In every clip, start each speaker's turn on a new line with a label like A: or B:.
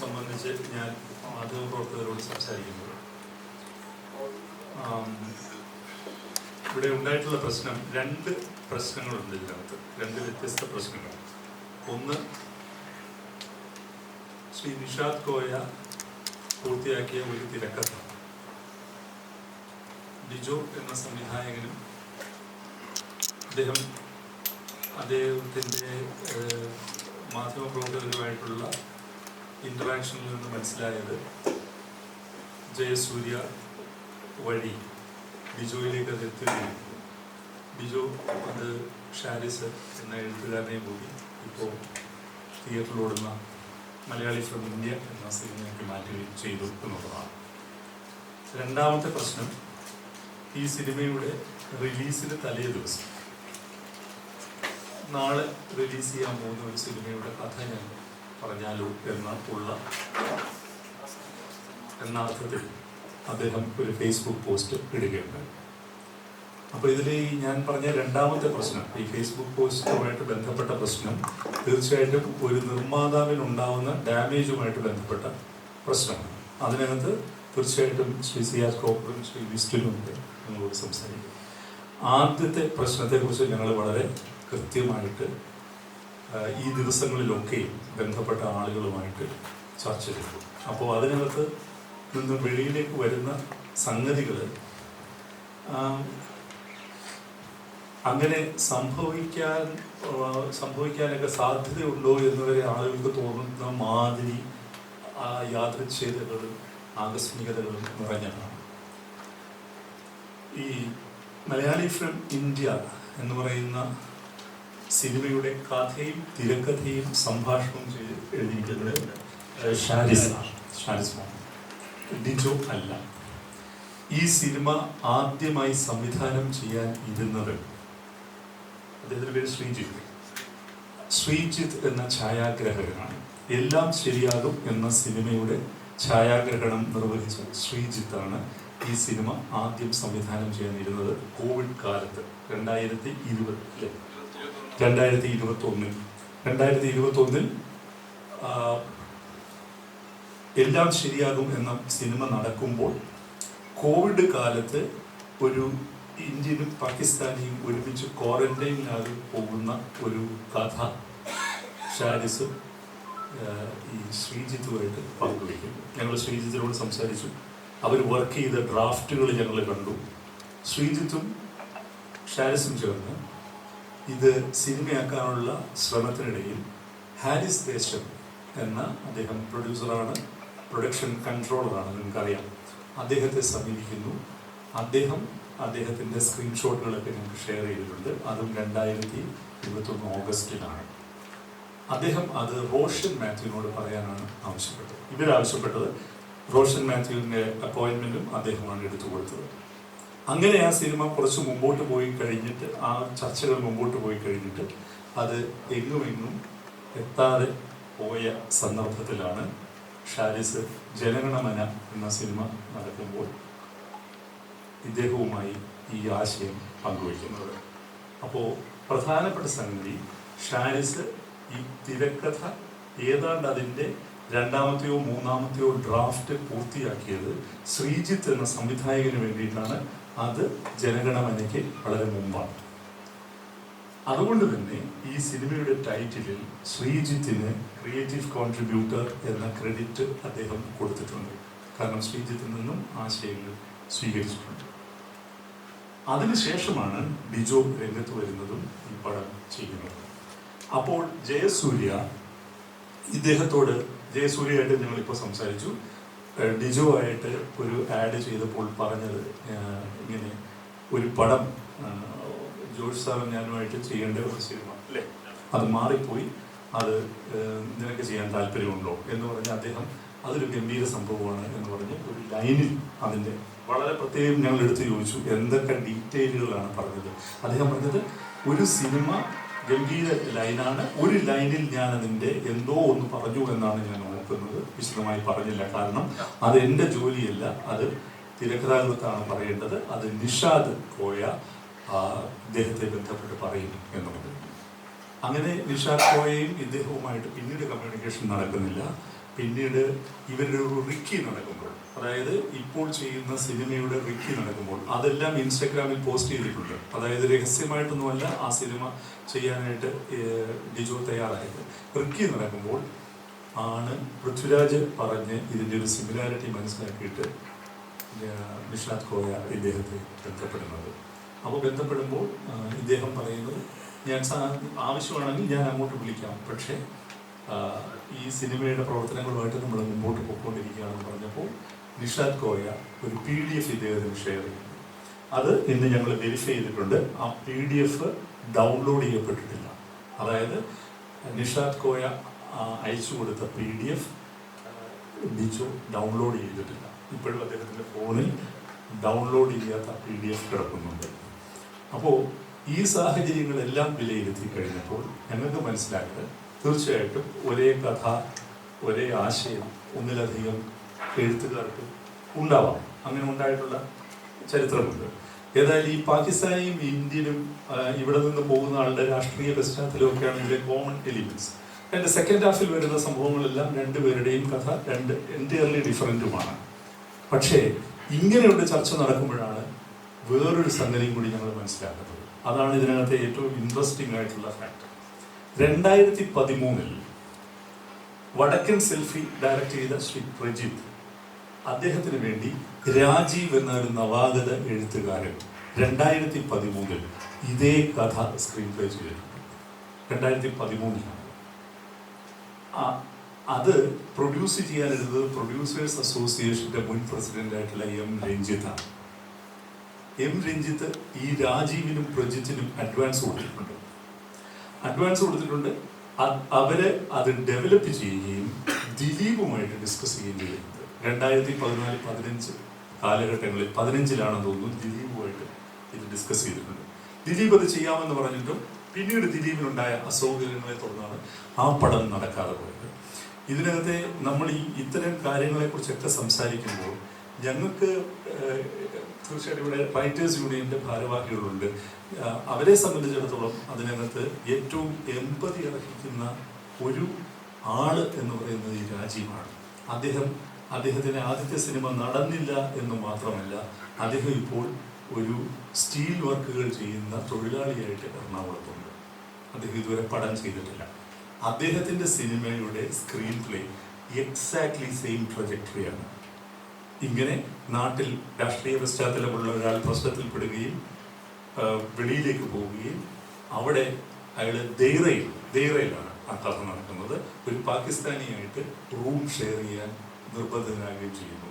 A: സംബന്ധിച്ച് ഞാൻ മാധ്യമപ്രവർത്തകരോട് സംസാരിക്കുന്നത് ഇവിടെ ഉണ്ടായിട്ടുള്ള പ്രശ്നം രണ്ട് പ്രശ്നങ്ങളുണ്ട് ഇതിനകത്ത്. രണ്ട് വ്യത്യസ്ത പ്രശ്നങ്ങൾ. ഒന്ന് ശ്രീ നിഷാദ് കോയ പൂർത്തിയാക്കിയ ഒരു തിരക്കഥ ഡിജോ എന്ന സംവിധായകനും അദ്ദേഹം അദ്ദേഹത്തിന്റെ മാധ്യമപ്രവർത്തകരുമായിട്ടുള്ള ഇന്ററാക്ഷനിൽ നിന്ന് മനസ്സിലായത് ജയസൂര്യ വഴി ബിജോയിലേക്ക് അത് എത്തുകയും ബിജോ അത് ഷാരിസ് എന്ന എഴുത്തുകാരനെ കൂടി ഇപ്പോൾ തിയേറ്ററിലോടുന്ന മലയാളി ഫ്രം ഇന്ത്യ എന്ന സിനിമയ്ക്ക് മാറ്റുകയും ചെയ്തു എന്നുള്ളതാണ്. രണ്ടാമത്തെ പ്രശ്നം ഈ സിനിമയുടെ റിലീസിന് തലേ ദിവസം. നാളെ റിലീസ് ചെയ്യാൻ പോകുന്ന ഒരു സിനിമയുടെ കഥ ഞാൻ പറഞ്ഞാലോ എന്ന ഉള്ള എന്ന അർത്ഥത്തിൽ അദ്ദേഹം ഒരു ഫേസ്ബുക്ക് പോസ്റ്റ് ഇടുകയുണ്ടായി. അപ്പോൾ ഇതിൽ ഞാൻ പറഞ്ഞ രണ്ടാമത്തെ പ്രശ്നം ഈ ഫേസ്ബുക്ക് പോസ്റ്റുമായിട്ട് ബന്ധപ്പെട്ട പ്രശ്നം തീർച്ചയായിട്ടും ഒരു നിർമ്മാതാവിനുണ്ടാവുന്ന ഡാമേജുമായിട്ട് ബന്ധപ്പെട്ട പ്രശ്നമാണ്. അതിനകത്ത് തീർച്ചയായിട്ടും ശ്രീ സി ആർ കോപ്പറും ശ്രീ വിസ്റ്റുനും ഉണ്ട്. നിങ്ങളോട് സംസാരിക്കും. ആദ്യത്തെ പ്രശ്നത്തെക്കുറിച്ച് ഞങ്ങൾ വളരെ കൃത്യമായിട്ട് ഈ ദിവസങ്ങളിലൊക്കെ ബന്ധപ്പെട്ട ആളുകളുമായിട്ട് ചർച്ച ചെയ്തു. അപ്പോൾ അതിനകത്ത് നിന്ന് വെളിയിലേക്ക് വരുന്ന സംഗതികൾ അങ്ങനെ സംഭവിക്കാൻ സംഭവിക്കാനൊക്കെ സാധ്യതയുണ്ടോ എന്നുവരെ ആളുകൾക്ക് തോന്നുന്ന മാതിരി ആ യാദൃച്ഛേദകളും ആകസ്മികതകളും നിറഞ്ഞതാണ്. ഈ മലയാളി ഫ്രം ഇന്ത്യ എന്ന് പറയുന്ന സിനിമയുടെ കഥയും തിരക്കഥയും സംഭാഷണവും ചെയ്ത് എഴുതിയിരിക്കുന്നത് ഷാരിസ്. ഷാരിസ് ഡിജോ അല്ല. ഈ സിനിമ ആദ്യമായി സംവിധാനം ചെയ്യാൻ ഇരുന്നത് അദ്ദേഹത്തിന്റെ പേര് ശ്രീജിത്ത്. ശ്രീജിത്ത് എന്ന ഛായാഗ്രഹകനാണ്. എല്ലാം ശരിയാകും എന്ന സിനിമയുടെ ഛായാഗ്രഹണം നിർവഹിച്ച ശ്രീജിത്താണ് ഈ സിനിമ ആദ്യം സംവിധാനം ചെയ്യാനിരുന്നത് കോവിഡ് കാലത്ത് രണ്ടായിരത്തി ഇരുപത്തിലെ. രണ്ടായിരത്തി ഇരുപത്തി ഒന്നിൽ രണ്ടായിരത്തി ഇരുപത്തി ഒന്നിൽ എല്ലാം ശരിയാകും എന്ന സിനിമ നടക്കുമ്പോൾ കോവിഡ് കാലത്ത് ഒരു ഇന്ത്യനും പാകിസ്ഥാനിയും ഒരുമിച്ച് ക്വാറന്റൈനിലാകെ പോകുന്ന ഒരു കഥ ഷാരിസ് ഈ ശ്രീജിത്തുമായിട്ട് പങ്കുവയ്ക്കും. ഞങ്ങൾ ശ്രീജിത്തിനോട് സംസാരിച്ചു. അവർ വർക്ക് ചെയ്ത ഡ്രാഫ്റ്റുകൾ ഞങ്ങൾ കണ്ടു. ശ്രീജിത്തും ഷാരിസും ചേർന്ന് ഇത് സിനിമയാക്കാനുള്ള ശ്രമത്തിനിടയിൽ ഹാരിസ് ദേശം എന്ന അദ്ദേഹം പ്രൊഡ്യൂസറാണ് പ്രൊഡക്ഷൻ കൺട്രോളറാണ് നിങ്ങൾക്കറിയാം. അദ്ദേഹത്തെ സമീപിക്കുന്നു. അദ്ദേഹം അദ്ദേഹത്തിന്റെ സ്ക്രീൻഷോട്ടുകളൊക്കെ ഞങ്ങൾക്ക് ഷെയർ ചെയ്തിട്ടുണ്ട്. അതും രണ്ടായിരത്തി ഇരുപത്തൊന്ന് ഓഗസ്റ്റിലാണ്. അദ്ദേഹം അത് റോഷൻ മാത്യുവിനോട് പറയാനാണ് ആവശ്യപ്പെട്ടത്. ഇവരാവശ്യപ്പെട്ടത് റോഷൻ മാത്യുവിന്റെ അപ്പോയിൻമെന്റും അദ്ദേഹമാണ് എടുത്തു കൊടുത്തത് അങ്ങനെ ആ സിനിമ കുറച്ച് മുമ്പോട്ട് പോയി കഴിഞ്ഞിട്ട് ആ ചർച്ചകൾ മുമ്പോട്ട് പോയി കഴിഞ്ഞിട്ട് അത് എങ്ങും എങ്ങും എത്താതെ പോയ സന്ദർഭത്തിലാണ് ഷാരിസ് ജനഗണമന എന്ന സിനിമ നടക്കുമ്പോൾ ഇദ്ദേഹവുമായി ഈ ആശയം പങ്കുവയ്ക്കുന്നത്. അപ്പോൾ പ്രധാനപ്പെട്ട സംഗതി ഷാരിസ് ഈ തിരക്കഥ ഏതാണ്ട് അതിന്റെ രണ്ടാമത്തെയോ മൂന്നാമത്തെയോ ഡ്രാഫ്റ്റ് പൂർത്തിയാക്കിയത് ശ്രീജിത്ത് എന്ന സംവിധായകന് വേണ്ടിയിട്ടാണ് അത് ജനഗണമനയ്ക്ക് വളരെ മുമ്പാണ്. അതുകൊണ്ട് തന്നെ ഈ സിനിമയുടെ ടൈറ്റിലിൽ ശ്രീജിത്തിന് ക്രിയേറ്റീവ് കോൺട്രിബ്യൂട്ടർ എന്ന ക്രെഡിറ്റ് അദ്ദേഹം കൊടുത്തിട്ടുണ്ട്. കാരണം ശ്രീജിത്തിൽ നിന്നും ആശയങ്ങൾ സ്വീകരിച്ചിട്ടുണ്ട്. അതിനുശേഷമാണ് ബിജോ രംഗത്ത് വരുന്നതും ഈ പടം ചെയ്യുന്നത്. അപ്പോൾ ജയസൂര്യ ഇദ്ദേഹത്തോട് ജയസൂര്യയായിട്ട് ഞങ്ങളിപ്പോൾ സംസാരിച്ചു. ഏഹ് ഡിജോ ആയിട്ട് ഒരു ആഡ് ചെയ്തപ്പോൾ പറഞ്ഞത് ഇങ്ങനെ ഒരു പടം ജോർജ് സാറും ഞാനുമായിട്ട് ചെയ്യേണ്ട ഒരു സിനിമ അല്ലേ? അത് മാറിപ്പോയി. അത് നിനക്ക് ചെയ്യാൻ താല്പര്യമുണ്ടോ എന്ന് പറഞ്ഞ് അദ്ദേഹം അതൊരു ഗംഭീര സംഭവമാണ് എന്ന് പറഞ്ഞ് ഒരു ലൈനിൽ അതിന്റെ വളരെ പ്രത്യേകം ഞങ്ങൾ എടുത്ത് ചോദിച്ചു എന്തൊക്കെ ഡീറ്റെയിലുകളാണ് പറഞ്ഞത്? അദ്ദേഹം പറഞ്ഞത് ഒരു സിനിമ ഗംഭീര ലൈനാണ്. ഒരു ലൈനിൽ ഞാൻ അതിന്റെ എന്തോ ഒന്ന് പറഞ്ഞു എന്നാണ് ഞാൻ ഓർക്കുന്നത് വിശദമായി പറഞ്ഞില്ല. കാരണം അത് എന്റെ ജോലിയല്ല. അത് തിരക്കഥാകൃത്താണ് പറയേണ്ടത്. അത് നിഷാദ് കോയ ഇദ്ദേഹത്തെ ബന്ധപ്പെട്ട് പറയും എന്നുള്ളത്. അങ്ങനെ നിഷാദ് കോയയും ഇദ്ദേഹവുമായിട്ട് പിന്നീട് കമ്മ്യൂണിക്കേഷൻ നടക്കുന്നില്ല. പിന്നീട് ഇവരുടെ ഒരു റിക്കി നടക്കുമ്പോൾ അതായത് ഇപ്പോൾ ചെയ്യുന്ന സിനിമയുടെ റിക്കി നടക്കുമ്പോൾ അതെല്ലാം ഇൻസ്റ്റഗ്രാമിൽ പോസ്റ്റ് ചെയ്തിട്ടുണ്ട്. അതായത് രഹസ്യമായിട്ടൊന്നുമല്ല ആ സിനിമ ചെയ്യാനായിട്ട് ഡിജോ തയ്യാറായത്. റിക്കി നടക്കുമ്പോൾ ആണ് പൃഥ്വിരാജ് പറഞ്ഞ് ഇതിന്റെ ഒരു സിമിലാരിറ്റി മനസ്സിലാക്കിയിട്ട് നിഷാദ് കോയ ഇദ്ദേഹത്തെ ബന്ധപ്പെടുന്നത്. അപ്പോൾ ബന്ധപ്പെടുമ്പോൾ ഇദ്ദേഹം പറയുന്നത് ഞാൻ ആവശ്യമാണെങ്കിൽ ഞാൻ അങ്ങോട്ട് വിളിക്കാം. പക്ഷേ ഈ സിനിമയുടെ പ്രവർത്തനങ്ങളുമായിട്ട് നമ്മൾ മുമ്പോട്ട് പോയിക്കൊണ്ടിരിക്കുകയാണെന്ന് പറഞ്ഞപ്പോൾ നിഷാദ് കോയ ഒരു പി ഡി എഫ് ഇദ്ദേഹത്തിന് ഷെയർ ചെയ്തു. അത് ഇന്ന് ഞങ്ങൾ വെരിഫൈ ചെയ്തിട്ടുണ്ട്. ആ പി ഡി എഫ് ഡൗൺലോഡ് ചെയ്യപ്പെട്ടിട്ടില്ല. അതായത് നിഷാദ് കോയ അയച്ചു കൊടുത്ത P D F Dijo download ചെയ്തിട്ടില്ല. ഇപ്പോഴും അദ്ദേഹത്തിന്റെ ഫോണിൽ ഡൗൺലോഡ് ചെയ്യാത്ത പി ഡി എഫ് കിടക്കുന്നുണ്ട്. അപ്പോൾ ഈ സാഹചര്യങ്ങളെല്ലാം വിലയിരുത്തി കഴിഞ്ഞപ്പോൾ ഞങ്ങൾക്ക് മനസ്സിലായത് തീർച്ചയായിട്ടും ഒരേ കഥ ഒരേ ആശയം ഒന്നിലധികം എഴുത്തുകാർക്ക് ഉണ്ടാവാം. അങ്ങനെ ഉണ്ടായിട്ടുള്ള ചരിത്രമുണ്ട്. ഏതായാലും ഈ പാകിസ്ഥാനെയും ഇന്ത്യയിലും ഇവിടെ നിന്ന് പോകുന്ന ആളുടെ രാഷ്ട്രീയ പശ്ചാത്തലമൊക്കെയാണ് ഇതിലെ കോമൺ എലിമെന്റ്സ് എന്റെ സെക്കൻഡ് ഹാഫിൽ വരുന്ന സംഭവങ്ങളെല്ലാം രണ്ടുപേരുടെയും കഥ രണ്ട് എന്റയർലി ഡിഫറന്റുമാണ് പക്ഷേ ഇങ്ങനെയുള്ള ചർച്ച നടക്കുമ്പോഴാണ് വേറൊരു സംഗതിയും കൂടി ഞങ്ങൾ മനസ്സിലാക്കുന്നത്. അതാണ് ഇതിനകത്തെ ഏറ്റവും ഇൻട്രസ്റ്റിംഗ് ആയിട്ടുള്ള ഫാക്ടർ രണ്ടായിരത്തി പതിമൂന്നിൽ വടക്കൻ സെൽഫി ഡയറക്റ്റ് ചെയ്ത ശ്രീ പ്രജിത്ത് അദ്ദേഹത്തിന് വേണ്ടി രാജീവ് എന്ന ഒരു നവാഗത എഴുത്തുകാരൻ രണ്ടായിരത്തി പതിമൂന്നിൽ ഇതേ കഥ സ്ക്രീൻ പ്ലേ ചെയ്തിട്ടുണ്ട്. രണ്ടായിരത്തി പതിമൂന്നിലാണ് അത് പ്രൊഡ്യൂസ് ചെയ്യാനെടുത്തത് പ്രൊഡ്യൂസേഴ്സ് അസോസിയേഷന്റെ മുൻ പ്രസിഡന്റ് ആയിട്ടുള്ള എം രഞ്ജിത്താണ് എം രഞ്ജിത്ത് ഈ രാജീവിനും പ്രജിത്തിനും അഡ്വാൻസ് കൊടുത്തിട്ടുണ്ട്. അഡ്വാൻസ് കൊടുത്തിട്ടുണ്ട്. അവരെ അത് ഡെവലപ്പ് ചെയ്യുകയും ദിലീപുമായിട്ട് ഡിസ്കസ് ചെയ്യുകയും ചെയ്യുന്നത് രണ്ടായിരത്തി പതിനാല് പതിനഞ്ച് കാലഘട്ടങ്ങളിൽ പതിനഞ്ചിലാണെന്ന് തോന്നുന്നു ദിലീപുമായിട്ട് ഇത് ഡിസ്കസ് ചെയ്തിട്ടുണ്ട്. ദിലീപ് അത് ചെയ്യാമെന്ന് പറഞ്ഞിട്ടും പിന്നീട് ദിലീപിനുണ്ടായ അസൗകര്യങ്ങളെ തുടർന്നാണ് ആ പടം നടക്കാതെ പോയത്. ഇതിനകത്തെ നമ്മൾ ഈ ഇത്തരം കാര്യങ്ങളെക്കുറിച്ചൊക്കെ സംസാരിക്കുമ്പോൾ ഞങ്ങൾക്ക് തീർച്ചയായിട്ടും ഇവിടെ റൈറ്റേഴ്സ് യൂണിയന്റെ ഭാരവാഹികളുണ്ട്. അവരെ സംബന്ധിച്ചിടത്തോളം അതിനകത്ത് ഏറ്റവും എൺപതി അർഹിക്കുന്ന ഒരു ആൾ എന്ന് പറയുന്നത് ഈ രാജീവാണ്. അദ്ദേഹം അദ്ദേഹത്തിന് ആദ്യത്തെ സിനിമ നടന്നില്ല എന്ന് മാത്രമല്ല അദ്ദേഹം ഇപ്പോൾ ഒരു സ്റ്റീൽ വർക്കുകൾ ചെയ്യുന്ന തൊഴിലാളിയായിട്ട് എറണാകുളത്തുണ്ട്. അദ്ദേഹം ഇതുവരെ പടം ചെയ്തിട്ടില്ല. അദ്ദേഹത്തിന്റെ സിനിമയുടെ സ്ക്രീൻ പ്ലേ എക്സാക്ട്ലി സെയിം പ്രൊജക്ടറിയാണ് ഇങ്ങനെ നാട്ടിൽ രാഷ്ട്രീയ പശ്ചാത്തലമുള്ള ഒരാൾ പ്രശ്നത്തിൽപ്പെടുകയും വെളിയിലേക്ക് പോവുകയും അവിടെ അയാൾ ദൈറയിൽ ദൈറയിലാണ് ആ കഥ നടക്കുന്നത്. ഒരു പാകിസ്ഥാനിയായിട്ട് റൂം ഷെയർ ചെയ്യാൻ നിർബന്ധിതനാകുകയും ചെയ്യുന്നു.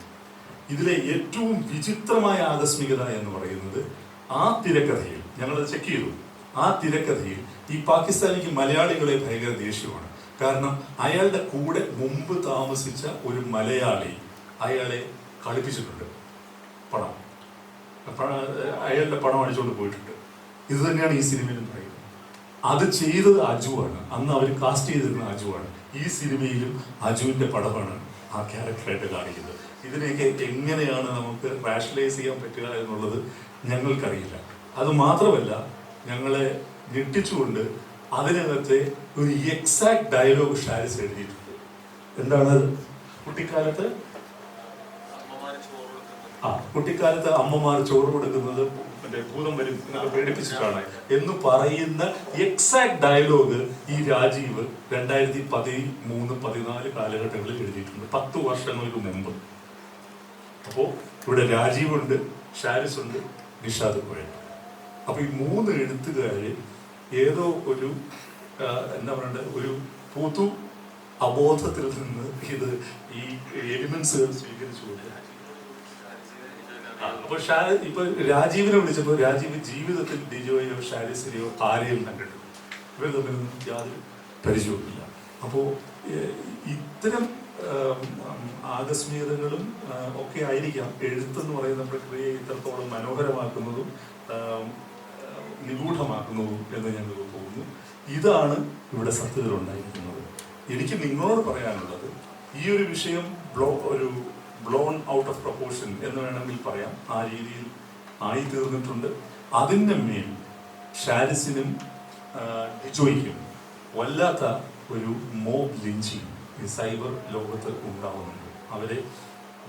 A: ഇതിലെ ഏറ്റവും വിചിത്രമായ ആകസ്മികത എന്ന് പറയുന്നത് ആ തിരക്കഥയിൽ ഞങ്ങളത് ചെക്ക് ചെയ്തു. ആ തിരക്കഥയിൽ ഈ പാകിസ്ഥാനിക്ക് മലയാളികളെ ഭയങ്കര ദേഷ്യമാണ്. കാരണം അയാളുടെ കൂടെ മുമ്പ് താമസിച്ച ഒരു മലയാളി അയാളെ കളിപ്പിച്ചിട്ടുണ്ട്. പണം. അയാളുടെ പണം അടിച്ചുകൊണ്ട് പോയിട്ടുണ്ട്. ഇത് തന്നെയാണ് ഈ സിനിമയിലും പറയുന്നത്. അത് ചെയ്തത് അജുവാണ്. അന്ന് അവർ കാസ്റ്റ് ചെയ്തിരുന്ന അജുവാണ്. ഈ സിനിമയിലും അജുവിന്റെ പടമാണ് ആ ക്യാരക്ടറായിട്ട് കാണിക്കുന്നത്. ഇതിനെയൊക്കെ എങ്ങനെയാണ് നമുക്ക് റാഷണലൈസ് ചെയ്യാൻ പറ്റുക എന്നുള്ളത് ഞങ്ങൾക്കറിയില്ല. അത് മാത്രമല്ല ഞങ്ങളെ ഞെട്ടിച്ചുകൊണ്ട് അതിനകത്തെ ഒരു എക്സാക്ട് ഡയലോഗ് ഷാരിസ് എഴുതിയിട്ടുണ്ട്. എന്താണ്? കുട്ടിക്കാലത്ത്? ആ കുട്ടിക്കാലത്ത് അമ്മമാർ ചോറ് കൊടുക്കുന്നത് മറ്റേ ഭൂതം വരും പേടിപ്പിച്ചിട്ടാണ് എന്ന് പറയുന്ന എക്സാക്ട് ഡയലോഗ് ഈ രാജീവ് രണ്ടായിരത്തി പതിമൂന്ന് പതിനാല് കാലഘട്ടങ്ങളിൽ എഴുതിയിട്ടുണ്ട്. പത്ത് വർഷങ്ങൾക്ക് മുമ്പ്. അപ്പോ ഇവിടെ രാജീവ് ഉണ്ട് ഷാരിസ് ഉണ്ട് നിഷാദ് കോയ അപ്പൊ ഈ മൂന്ന് എഴുത്തുകാര് ഏതോ ഒരു എന്താ പറയണ്ടത് ഒരു പൊതു അബോധത്തിൽ നിന്ന് ഇത് ഈ എലിമെന്റ്സുകൾ സ്വീകരിച്ചുകൊണ്ട് അപ്പൊ ഷാ ഇപ്പൊ രാജീവിനെ വിളിച്ചപ്പോ രാജീവ് ജീവിതത്തിൽ ഡിജോയോ ഷാരിസിനെയോ ആരെയും കണ്ടിട്ടില്ല. ഇവർ തമ്മിലൊന്നും യാതൊരു പരിചയവുമില്ല. അപ്പോ ഇത്തരം ആകസ്മികതകളും ഒക്കെ ആയിരിക്കാം എഴുത്തെന്ന് പറയുന്ന പ്രക്രിയയെ ഇത്രത്തോളം മനോഹരമാക്കുന്നതും നിഗൂഢമാക്കുന്നതും എന്ന് ഞങ്ങൾക്ക് തോന്നുന്നു. ഇതാണ് ഇവിടെ സത്യത്തിലുണ്ടായിരിക്കുന്നത് എനിക്ക് നിങ്ങളോട് പറയാനുള്ളത് ഈ ഒരു വിഷയം ബ്ലോ ഒരു ബ്ലോൺ ഔട്ട് ഓഫ് പ്രൊപ്പോർഷൻ എന്ന് വേണമെങ്കിൽ പറയാം. ആ രീതിയിൽ ആയി തീർന്നിട്ടുണ്ട് അതിന്റെ മേൽ ഷാരിസിനും ഡിജോയ്ക്കും വല്ലാത്ത ഒരു മോബ് ലിഞ്ചിങ് ഈ സൈബർ ലോകത്ത് ഉണ്ടാവുന്നുണ്ട്. അവരെ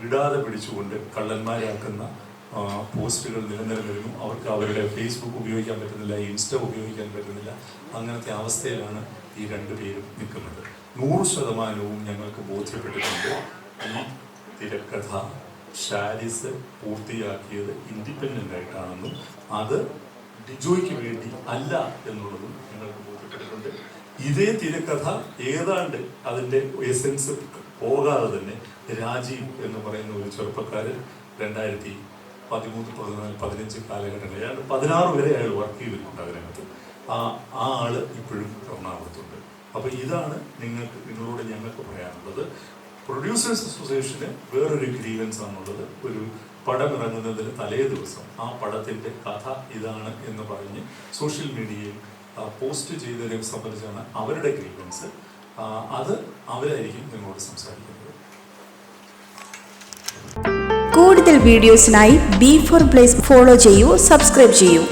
A: വിടാതെ പിടിച്ചുകൊണ്ട് കള്ളന്മാരാക്കുന്ന പോസ്റ്റുകൾ നിരന്തരം നിലനിന്നിരുന്നു അവർക്ക് അവരുടെ ഫേസ്ബുക്ക് ഉപയോഗിക്കാൻ പറ്റുന്നില്ല ഇൻസ്റ്റ ഉപയോഗിക്കാൻ പറ്റുന്നില്ല. അങ്ങനത്തെ അവസ്ഥയിലാണ് ഈ രണ്ടു പേരും നിൽക്കുന്നത്. നൂറ് ശതമാനവും ഞങ്ങൾക്ക് ബോധ്യപ്പെട്ടിട്ടുണ്ട്. തിരക്കഥ ഷാരിസ് പൂർത്തിയാക്കിയത് ഇൻഡിപെൻഡന്റ് ആയിട്ടാണെന്നും അത് ഡിജോയ്ക്ക് വേണ്ടി അല്ല എന്നുള്ളതും ഞങ്ങൾക്ക് ബോധ്യപ്പെട്ടിട്ടുണ്ട്. ഇതേ തിരക്കഥ ഏതാണ്ട് അതിന്റെ എസെൻസ് പോകാതെ തന്നെ രാജീവ് എന്ന് പറയുന്ന ഒരു ചെറുപ്പക്കാരൻ രണ്ടായിരത്തി പതിമൂന്ന് പതിനാല് പതിനഞ്ച് കാലഘട്ടങ്ങളിൽ അയാൾ പതിനാറ് വരെ അയാൾ വർക്ക് ചെയ്തിട്ടുണ്ട് അതിനകത്ത്. ആ ആ ആൾ ഇപ്പോഴും എറണാകുളത്തുണ്ട്. അപ്പോൾ ഇതാണ് നിങ്ങൾക്ക് നിങ്ങളോട് ഞങ്ങൾക്ക് പറയാനുള്ളത്. പ്രൊഡ്യൂസേഴ്സ് അസോസിയേഷന് വേറൊരു ഗ്രീവൻസ് ആണുള്ളത്. ഒരു പടം ഇറങ്ങുന്നതിന് തലേ ദിവസം ആ പടത്തിന്റെ കഥ ഇതാണ് എന്ന് പറഞ്ഞ് സോഷ്യൽ മീഡിയയിൽ പോസ്റ്റ് ചെയ്തതിനെ സംബന്ധിച്ചാണ് അവരുടെ ഗ്രീവൻസ് അത് അവരായിരിക്കും നിങ്ങളോട് സംസാരിക്കുന്നത്.
B: കൂടുതൽ വീഡിയോസിനായി ബി ഫോർ പ്ലേസ് ഫോളോ ചെയ്യൂ സബ്സ്ക്രൈബ് ചെയ്യൂ.